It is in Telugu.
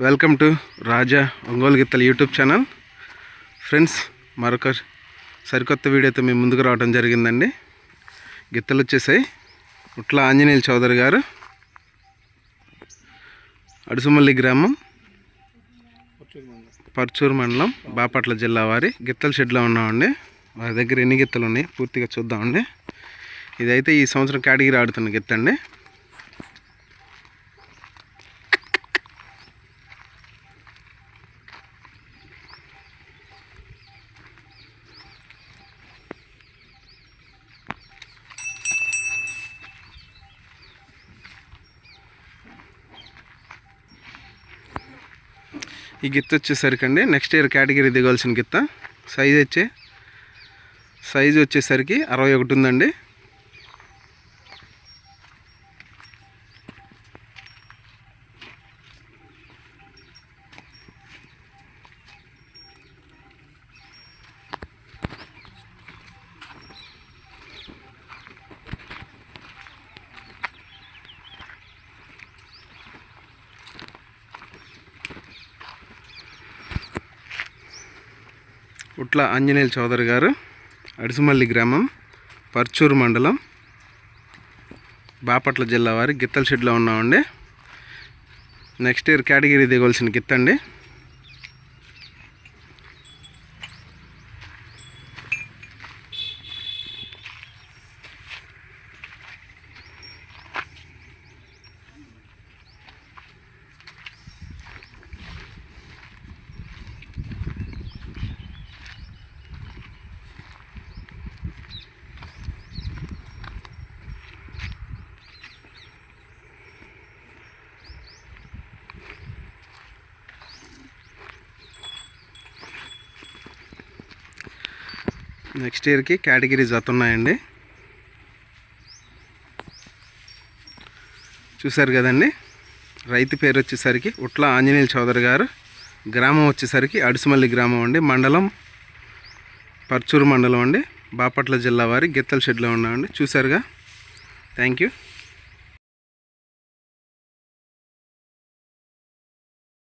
వెల్కమ్ టు రాజా ఒంగోలు గిత్తల యూట్యూబ్ ఛానల్. ఫ్రెండ్స్ మరొక సరికొత్త వీడియోతో మేము ముందుకు రావడం జరిగిందండి. గిత్తలు వచ్చేసాయి. ఉట్ల ఆంజనేయుల చౌదరి గారు. అడుసుమల్లి గ్రామం. పర్చూరు మండలం బాపట్ల జిల్లా వారి గిత్తల షెడ్లో ఉన్నామండి. వారి దగ్గర ఎన్ని గిత్తలు ఉన్నాయి? పూర్తిగా చూద్దామండి. ఇదైతే ఈ సంవత్సరం కేటగిరీ ఆడుతున్న గిత్తండి. ఈ గిత్త వచ్చేసరికి అండి నెక్స్ట్ ఇయర్ కేటగిరీ దిగాల్సిన గిత్త. సైజ్ వచ్చే సైజు వచ్చేసరికి అరవై ఒకటి ఉందండి. ఉట్ల ఆంజనేయుల చౌదరి గారు అడిసిమల్లి గ్రామం పర్చూరు మండలం బాపట్ల జిల్లా వారి గిత్తల షెడ్లో ఉన్నామండి. నెక్స్ట్ ఇయర్ కేటగిరీ దిగవలసిన గిత్తండి. నెక్స్ట్ ఇయర్కి కేటగిరీస్ జత ఉన్నాయండి. చూశారు కదండి? రైతు పేరు వచ్చేసరికి ఉట్ల ఆంజనేయుల చౌదరి గారు. గ్రామం వచ్చేసరికి అడుసుమల్లి గ్రామం అండి. మండలం పర్చూరు మండలం అండి. బాపట్ల జిల్లా వారి గిత్తల షెడ్లో ఉన్నామండి. చూశారుగా? Thank you